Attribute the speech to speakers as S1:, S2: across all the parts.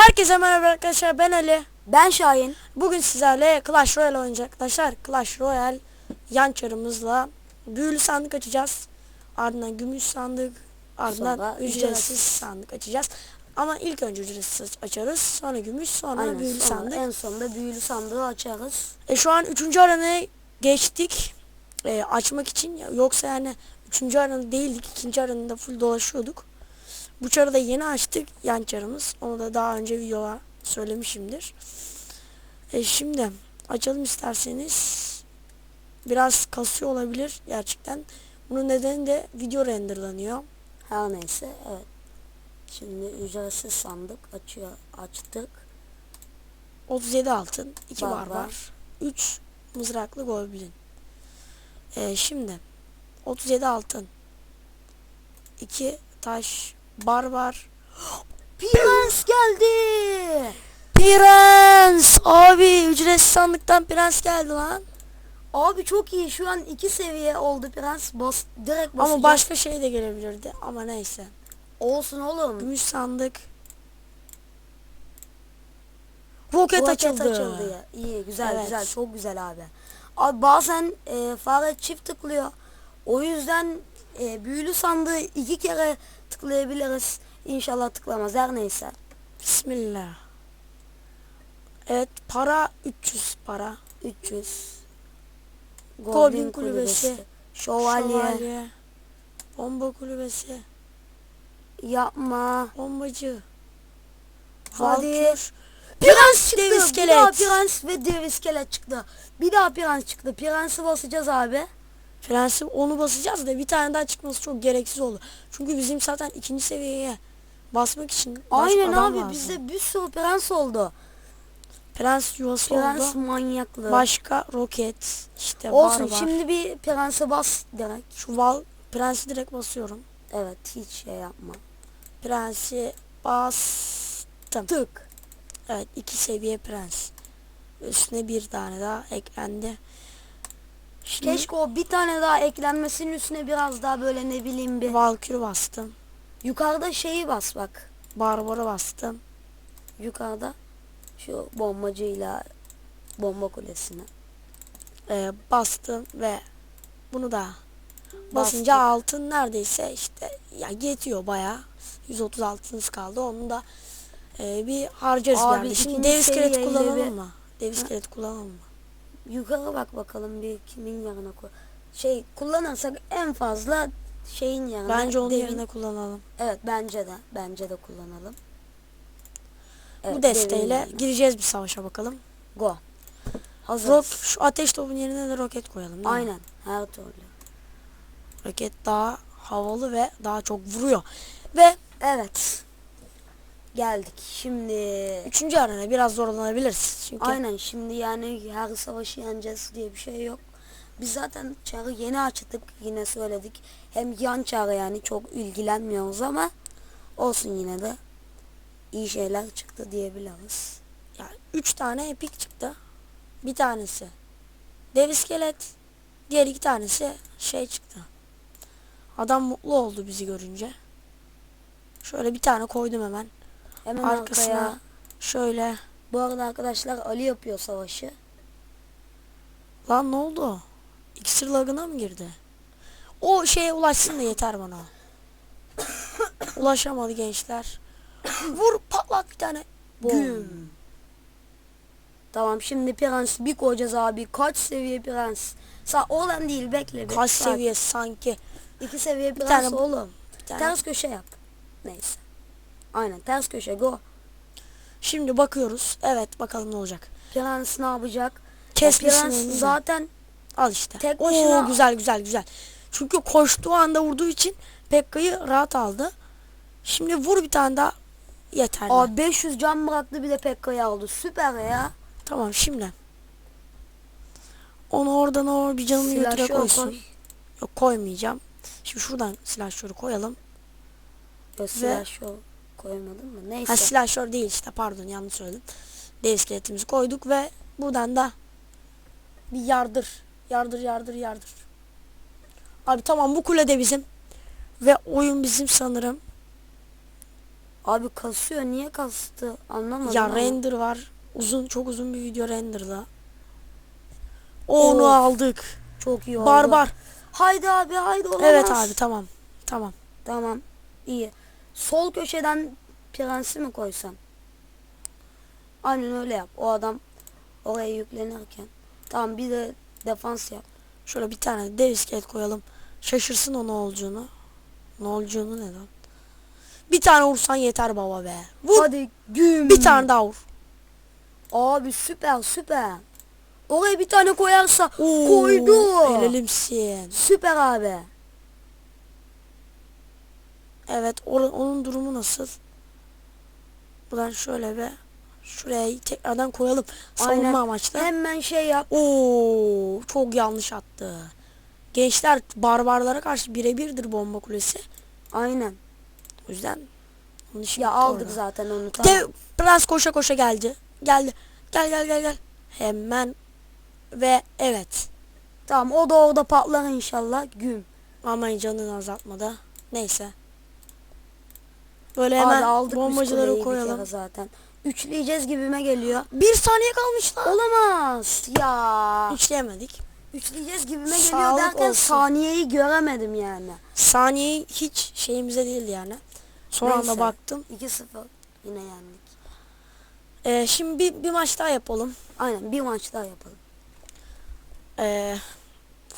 S1: Herkese merhaba arkadaşlar ben Ali.
S2: Ben Şahin.
S1: Bugün sizlerle Clash Royale oynayacak arkadaşlar. Clash Royale yan çarımızla büyülü sandık açacağız. Ardından gümüş sandık, ardından
S2: Sonra
S1: ücretsiz,
S2: ücretsiz.
S1: sandık açacağız. Ama ilk önce ücretsiz açarız. Sonra gümüş, sonra
S2: Aynen.
S1: büyülü
S2: sonra
S1: sandık.
S2: En sonunda büyülü sandığı açarız.
S1: E, şu an 3. aranaya geçtik. E, açmak için yoksa yani 3. aranı değildik. 2. aranında full dolaşıyorduk. Bu çarı da yeni açtık. Yan çarımız. Onu da daha önce videoda söylemişimdir. E, şimdi açalım isterseniz. Biraz kasıyor olabilir gerçekten. Bunun nedeni de video renderlanıyor.
S2: Her neyse evet. Şimdi ücretsiz sandık açıyor açtık.
S1: 37 altın, 2
S2: Var,
S1: barbar,
S2: var.
S1: 3 mızraklı goblin. Ee, şimdi 37 altın, 2 taş, barbar.
S2: Prens geldi.
S1: Prens! Abi ücretsiz sandıktan prens geldi lan.
S2: Abi çok iyi. Şu an iki seviye oldu prens. Bas direkt basacak.
S1: Ama başka şey de gelebilirdi. Ama neyse.
S2: olsun oğlum.
S1: Gümüş sandık. Roket,
S2: Roket
S1: açıldı.
S2: açıldı ya. İyi güzel
S1: Evet.
S2: güzel çok güzel abi. Abi bazen e, fare çift tıklıyor. O yüzden e, büyülü sandığı iki kere tıklayabiliriz. İnşallah tıklamaz her neyse.
S1: Bismillah. Evet para 300 para.
S2: 300.
S1: Goblin kulübesi.
S2: Şövalye.
S1: Şövalye. Bomba kulübesi.
S2: Yapma.
S1: Bombacı.
S2: Hadi.
S1: Valkür.
S2: Prens çıktı.
S1: dev
S2: Bir daha
S1: iskelet.
S2: prens ve dev iskelet çıktı. Bir daha prens çıktı. Prensi basacağız abi.
S1: Prensip onu basacağız da bir tane daha çıkması çok gereksiz oldu. Çünkü bizim zaten ikinci seviyeye basmak için
S2: Aynen
S1: adam
S2: abi
S1: lazım.
S2: bizde bir sürü prens oldu.
S1: Prens yuvası
S2: Prens
S1: oldu.
S2: manyaklığı.
S1: Başka roket işte
S2: Olsun
S1: barbar.
S2: şimdi bir prense bas direkt.
S1: Şu val prensi direkt basıyorum.
S2: Evet hiç şey yapma.
S1: Prensi bastım.
S2: Tık.
S1: Evet iki seviye prens. Üstüne bir tane daha eklendi.
S2: Keşke o bir tane daha eklenmesinin üstüne biraz daha böyle ne bileyim bir.
S1: Valkür bastım.
S2: Yukarıda şeyi bas bak.
S1: Barbar'a bastım.
S2: Yukarıda. Şu bombacıyla bomba kulesine.
S1: Ee, bastım ve bunu da basınca
S2: Bastık.
S1: altın neredeyse işte ya yetiyor baya 130 altınız kaldı onu da e, bir harcarız
S2: Abi,
S1: yerde. Şimdi
S2: ikinci
S1: dev iskelet kullanalım
S2: bir-
S1: mı? Dev iskelet kullanalım mı?
S2: Yukarı bak bakalım bir kimin yanına koy. Şey kullanırsak en fazla şeyin yanına.
S1: Bence onun
S2: devin-
S1: yerine kullanalım.
S2: Evet bence de. Bence de kullanalım. Evet,
S1: Bu desteğiyle gireceğiz bir savaşa bakalım.
S2: Go. Hazır.
S1: Rok, şu ateş topun yerine de roket koyalım?
S2: Aynen. Her türlü.
S1: Roket daha havalı ve daha çok vuruyor. Ve
S2: Evet. Geldik. Şimdi
S1: üçüncü arena biraz zorlanabiliriz. Çünkü
S2: aynen şimdi yani her savaşı yeneceğiz diye bir şey yok. Biz zaten çarı yeni açtık yine söyledik. Hem yan çarı yani çok ilgilenmiyoruz ama olsun yine de iyi şeyler çıktı diyebiliriz.
S1: yani üç tane epik çıktı. Bir tanesi dev iskelet. Diğer iki tanesi şey çıktı. Adam mutlu oldu bizi görünce. Şöyle bir tane koydum hemen.
S2: Hemen
S1: Arkasına
S2: arkaya.
S1: şöyle.
S2: Bu arada arkadaşlar Ali yapıyor savaşı.
S1: Lan ne oldu? İksir lagına mı girdi? O şeye ulaşsın da yeter bana. Ulaşamadı gençler. Vur patlat bir tane.
S2: Güm. Tamam şimdi prens bir koyacağız abi. Kaç seviye prens? Sa olan değil bekle. bir.
S1: Kaç seviye sanki.
S2: İki seviye prens
S1: tane-
S2: oğlum.
S1: Bir tane.
S2: Ters köşe yap. Neyse. Aynen ters köşe go.
S1: Şimdi bakıyoruz. Evet bakalım ne olacak.
S2: Prens ne yapacak?
S1: Önünü.
S2: zaten
S1: Al işte.
S2: tek
S1: Oo,
S2: başına-
S1: güzel güzel güzel. Çünkü koştuğu anda vurduğu için Pekka'yı rahat aldı. Şimdi vur bir tane daha yeterli.
S2: Aa, 500 can bıraktı bir de Pekka'yı aldı. Süper ya.
S1: Tamam şimdi. Onu oradan o bir canını götüre
S2: Silahşör
S1: koysun.
S2: koy.
S1: Yok koymayacağım. Şimdi şuradan silahşörü koyalım.
S2: Yo, silahşör koymadın mı? Neyse.
S1: Ha silahşör değil işte pardon yanlış söyledim. Dev iskeletimizi koyduk ve buradan da bir yardır. Yardır yardır yardır. Abi tamam bu kule de bizim. Ve oyun bizim sanırım.
S2: Abi kasıyor. Niye kastı? Anlamadım.
S1: Ya
S2: ama.
S1: render var. Uzun çok uzun bir video renderla. Onu
S2: Of.
S1: aldık.
S2: Çok iyi oldu.
S1: Barbar.
S2: Haydi abi haydi olamaz.
S1: Evet abi tamam. Tamam.
S2: Tamam. iyi. Sol köşeden prensi mi koysam? Aynen öyle yap. O adam oraya yüklenirken. Tamam bir de defans yap.
S1: Şöyle bir tane dev iskelet koyalım. Şaşırsın o ne olacağını. Ne olacağını ne lan? Bir tane vursan yeter baba be. Vur.
S2: Hadi güm.
S1: Bir tane daha vur.
S2: Abi süper süper. Oraya bir tane koyarsa
S1: Oo,
S2: koydu.
S1: Helalimsin.
S2: Süper abi.
S1: Evet onun durumu nasıl? Buradan şöyle bir şuraya tekrardan koyalım. Savunma
S2: Aynen.
S1: amaçlı.
S2: Hemen şey yap.
S1: Oo, çok yanlış attı. Gençler barbarlara karşı birebirdir bomba kulesi.
S2: Aynen.
S1: O yüzden onun işi
S2: Ya aldık
S1: orada.
S2: zaten onu. Tamam.
S1: Dev biraz koşa koşa geldi. Geldi. Gel gel gel gel. Hemen ve evet.
S2: Tamam o da orada patlar inşallah. Güm.
S1: Ama canını azaltmadı. Neyse. Böyle
S2: Abi
S1: hemen
S2: aldık biz
S1: bombacıları
S2: bir
S1: koyalım.
S2: kere zaten. Üçleyeceğiz gibime geliyor.
S1: Bir saniye kalmış lan.
S2: Olamaz. Ya.
S1: Üçleyemedik.
S2: Üçleyeceğiz gibime geliyor
S1: Sağlık
S2: derken
S1: olsun.
S2: saniyeyi göremedim yani.
S1: Saniye hiç şeyimize değildi yani. Son anda
S2: Neyse.
S1: baktım.
S2: 2-0 yine yendik.
S1: Ee, şimdi bir, bir maç daha yapalım.
S2: Aynen bir maç daha yapalım.
S1: Ee,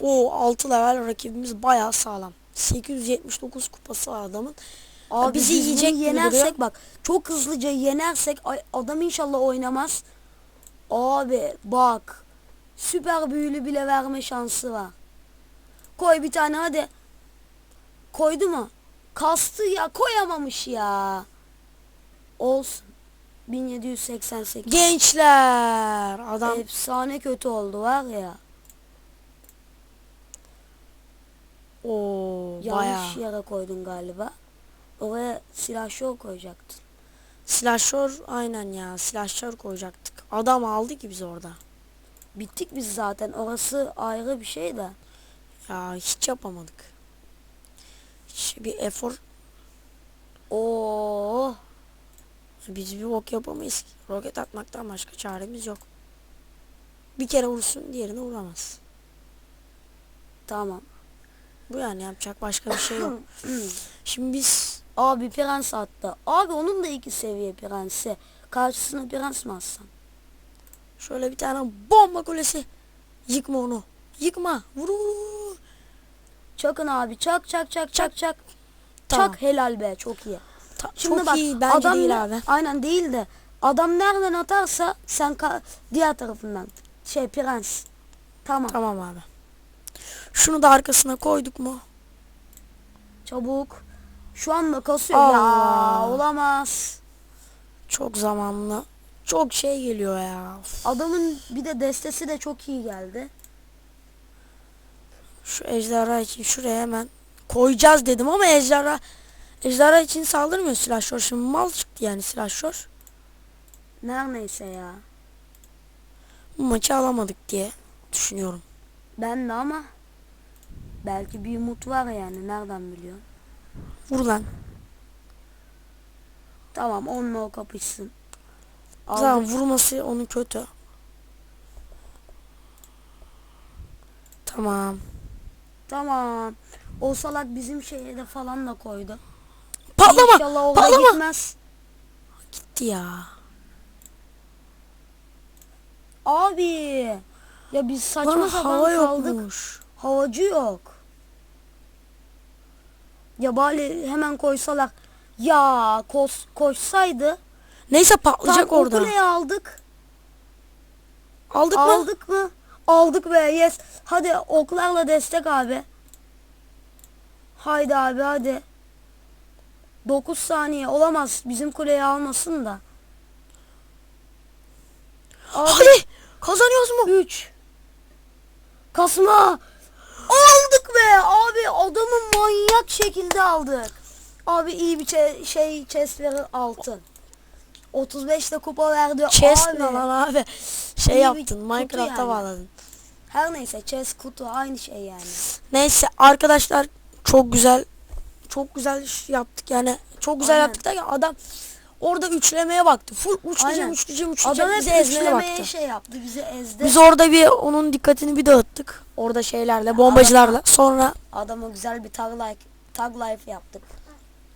S1: o 6 level rakibimiz bayağı sağlam. 879 kupası var adamın.
S2: Abi
S1: bizi
S2: biz
S1: yiyecek
S2: yenersek bak çok hızlıca yenersek adam inşallah oynamaz. Abi bak süper büyülü bile verme şansı var. Koy bir tane hadi. Koydu mu? Kastı ya koyamamış ya. Olsun. 1788.
S1: Gençler adam
S2: Efsane kötü oldu var ya.
S1: o
S2: Yanlış
S1: bayağı
S2: yere koydun galiba. Oraya silahşör koyacaktın.
S1: silahşör aynen ya silahşör koyacaktık. Adam aldı ki biz orada.
S2: Bittik biz zaten. Orası ayrı bir şey de.
S1: Ya hiç yapamadık. Hiç bir efor
S2: Oo.
S1: biz bir bok yapamayız. ki. Roket atmaktan başka çaremiz yok. Bir kere vursun diğerini vuramaz.
S2: Tamam.
S1: Bu yani yapacak başka bir şey yok. Şimdi biz
S2: Abi prens attı. Abi onun da iki seviye prensi. Karşısına prens mi atsan?
S1: şöyle bir tane bomba kulesi yıkma onu. Yıkma. Vur. vur.
S2: Çakın abi çak çak çak çak çak.
S1: Tamam.
S2: Çak helal be çok iyi.
S1: Ta-
S2: Şimdi
S1: çok
S2: bak
S1: iyi bence
S2: adam
S1: değil abi.
S2: Aynen değil de adam nereden atarsa sen diğer tarafından. Şey prens. Tamam.
S1: Tamam abi. Şunu da arkasına koyduk mu?
S2: Çabuk. Şu anda kasıyor.
S1: Allah.
S2: Ya olamaz.
S1: Çok zamanlı. Çok şey geliyor ya.
S2: Adamın bir de destesi de çok iyi geldi.
S1: Şu ejderha için şuraya hemen koyacağız dedim ama ejderha ejderha için saldırmıyor silahşör. Şimdi mal çıktı yani silahşör.
S2: Her neyse ya.
S1: Bu maçı alamadık diye düşünüyorum.
S2: Ben de ama belki bir umut var yani nereden biliyorsun?
S1: Vur lan.
S2: Tamam onunla o kapışsın. Aldık.
S1: Zaten vurması onun kötü. Tamam.
S2: Tamam. O salak bizim şeye de falan da koydu.
S1: Patlama.
S2: İnşallah oraya
S1: Patlama.
S2: gitmez.
S1: Gitti ya.
S2: Abi. Ya biz saçma
S1: Bana
S2: sapan
S1: hava
S2: kaldık.
S1: yokmuş.
S2: Havacı yok. Ya bari hemen koysalar. Ya kos, koşsaydı.
S1: Neyse patlayacak
S2: Tam
S1: orada.
S2: kuleyi aldık.
S1: Aldık mı?
S2: Aldık mı? Aldık be yes. Hadi oklarla destek abi. Haydi abi hadi. 9 saniye olamaz. Bizim kuleyi almasın da. Abi
S1: Hadi. Kazanıyoruz mu?
S2: 3. Kasma. Aldık be abi adamı manyak şekilde aldık. Abi iyi bir çe- şey chest verir altın. 35 de kupa verdi.
S1: Chest
S2: abi.
S1: ne lan abi? Şey
S2: İyi
S1: yaptın.
S2: kutu
S1: Minecraft'a
S2: yani.
S1: bağladın.
S2: Her neyse chest kutu aynı şey yani.
S1: Neyse arkadaşlar çok güzel çok güzel yaptık yani çok güzel
S2: Aynen.
S1: yaptık derken adam orada üçlemeye baktı. Full uçlayacağım,
S2: Aynen.
S1: uçlayacağım, uçlayacağım.
S2: Adam
S1: Bizi ezmeye baktı.
S2: şey yaptı. Bizi ezdi.
S1: Biz orada bir onun dikkatini bir dağıttık. Orada şeylerle, bombacılarla. Sonra
S2: Adama güzel bir tag life, tag life yaptık.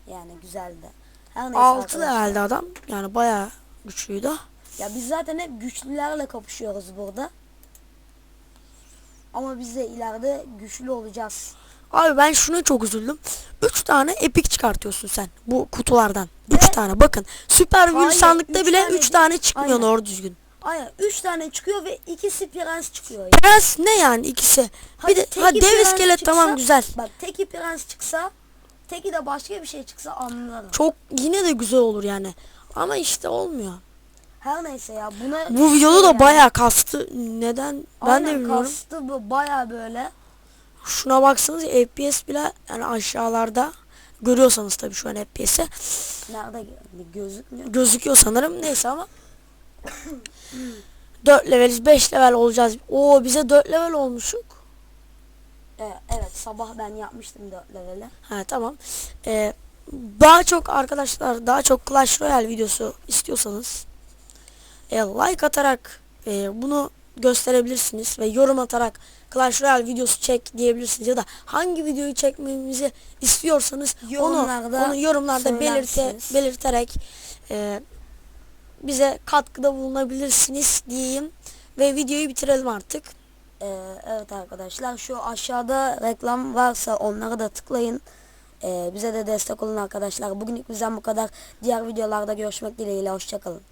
S2: Yani güzeldi. Her neyse
S1: 6
S2: arkadaşlar.
S1: herhalde adam. Yani bayağı güçlüydü.
S2: Ya biz zaten hep güçlülerle kapışıyoruz burada. Ama biz de ileride güçlü olacağız.
S1: Abi ben şuna çok üzüldüm. 3 tane epik çıkartıyorsun sen bu kutulardan. 3
S2: Ve-
S1: tane bakın. Süper
S2: Hayır,
S1: sandıkta
S2: üç
S1: bile
S2: tane
S1: 3
S2: değil.
S1: tane çıkmıyor
S2: Aynen.
S1: doğru düzgün.
S2: Aynen 3 tane çıkıyor ve ikisi prens çıkıyor.
S1: Prens ne yani ikisi?
S2: Hadi
S1: bir de ha dev iskelet
S2: çıksa-
S1: tamam güzel.
S2: Bak teki prens çıksa teki de başka bir şey çıksa anlarım.
S1: Çok yine de güzel olur yani. Ama işte olmuyor.
S2: Her neyse ya buna
S1: Bu videoda
S2: şey
S1: da
S2: yani.
S1: bayağı kastı. Neden? Ben
S2: Aynen,
S1: de bilmiyorum.
S2: kastı bu baya böyle.
S1: Şuna baksanız FPS bile yani aşağılarda görüyorsanız tabii şu an FPS'i
S2: Nerede gö- gözükmüyor.
S1: gözüküyor sanırım. Neyse ama 4 leveliz 5 level olacağız. Oo bize 4 level olmuşuk.
S2: Ee, evet sabah ben yapmıştım 4 leveli.
S1: Ha tamam. Ee, daha çok arkadaşlar daha çok Clash Royale videosu istiyorsanız e, like atarak e, bunu gösterebilirsiniz ve yorum atarak Clash Royale videosu çek diyebilirsiniz ya da hangi videoyu çekmemizi istiyorsanız
S2: Yorumlarda
S1: onu, onu yorumlarda belirte, belirterek e, bize katkıda bulunabilirsiniz diyeyim ve videoyu bitirelim artık.
S2: Ee, evet arkadaşlar şu aşağıda reklam varsa onlara da tıklayın. Ee, bize de destek olun arkadaşlar. Bugünlük bizden bu kadar. Diğer videolarda görüşmek dileğiyle. Hoşçakalın.